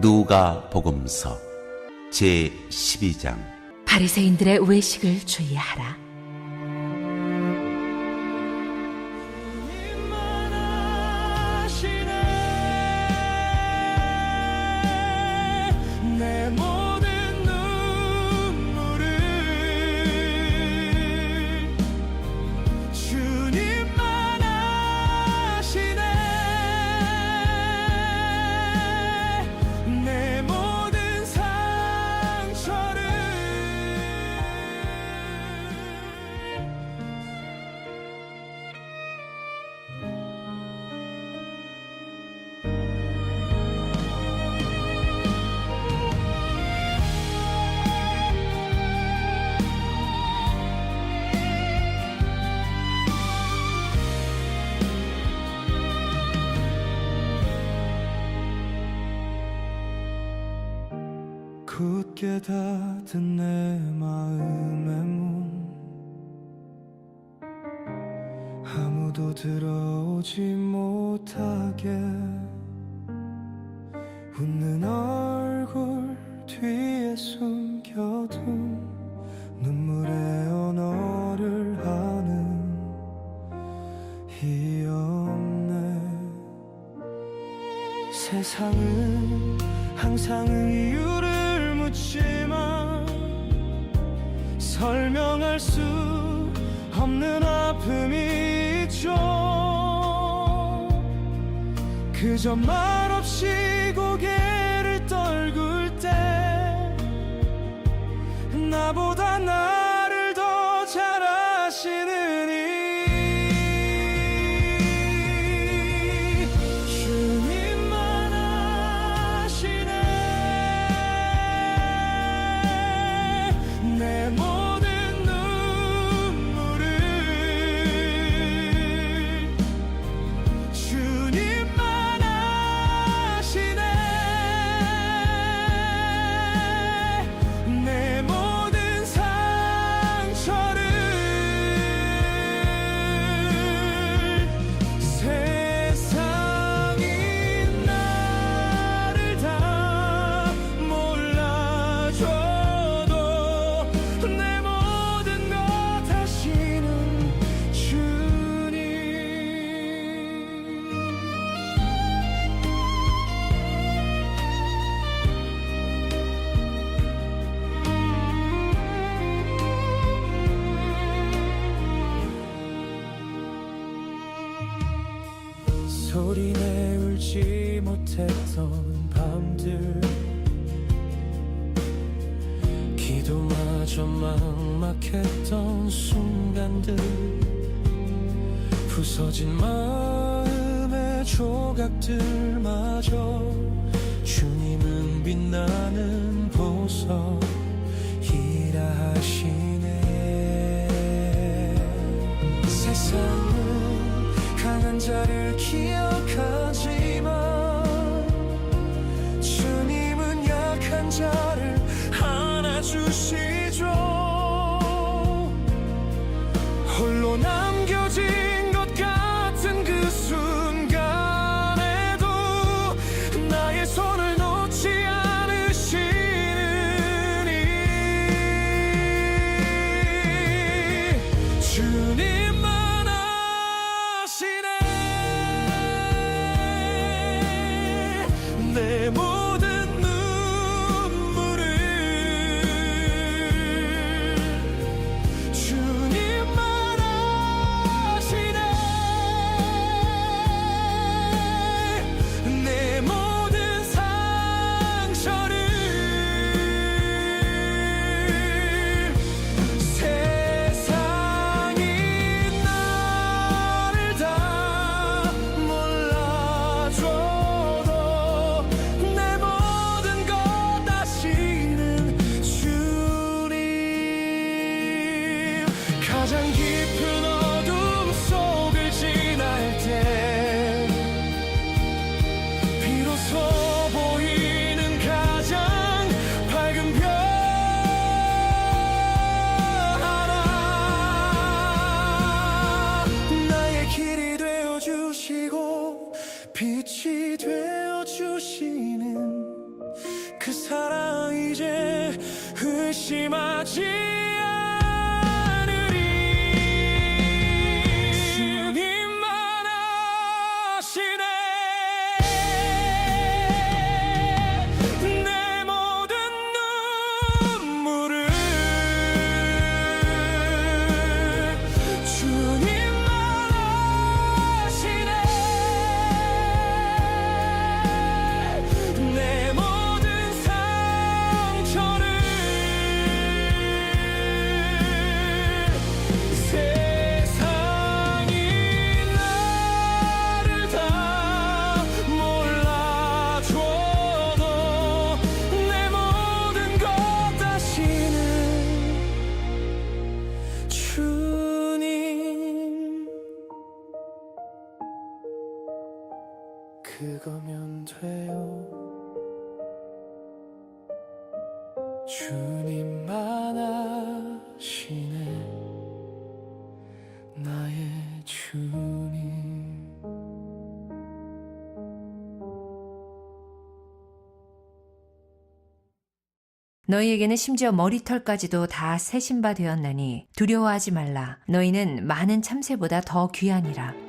누가 복음서 제 12장 바리새인들의 외식을 주의하라. 굳게 닫은 내 마음의 문. 아무도 들어오지 못하게 웃는 얼굴 뒤에 숨겨둔 눈물의 언어를 하는 이 없네. 세상은 항상 이유를 묻지만 설명할 수 없는 아픔이 있죠. 그저 말없이 소리내 울지 못했던 밤들. 기도마저 막막했던 순간들. 부서진 마음의 조각들마저 주님은 빛나는 보석이라 하시네. 세상 은 강한 자를 기억하지만 의심하지 그거면 돼요 주님만 아시네 나의 주님 너희에게는 심지어 머리털까지도 다 세신 바 되었나니 두려워하지 말라. 너희는 많은 참새보다 더 귀하니라.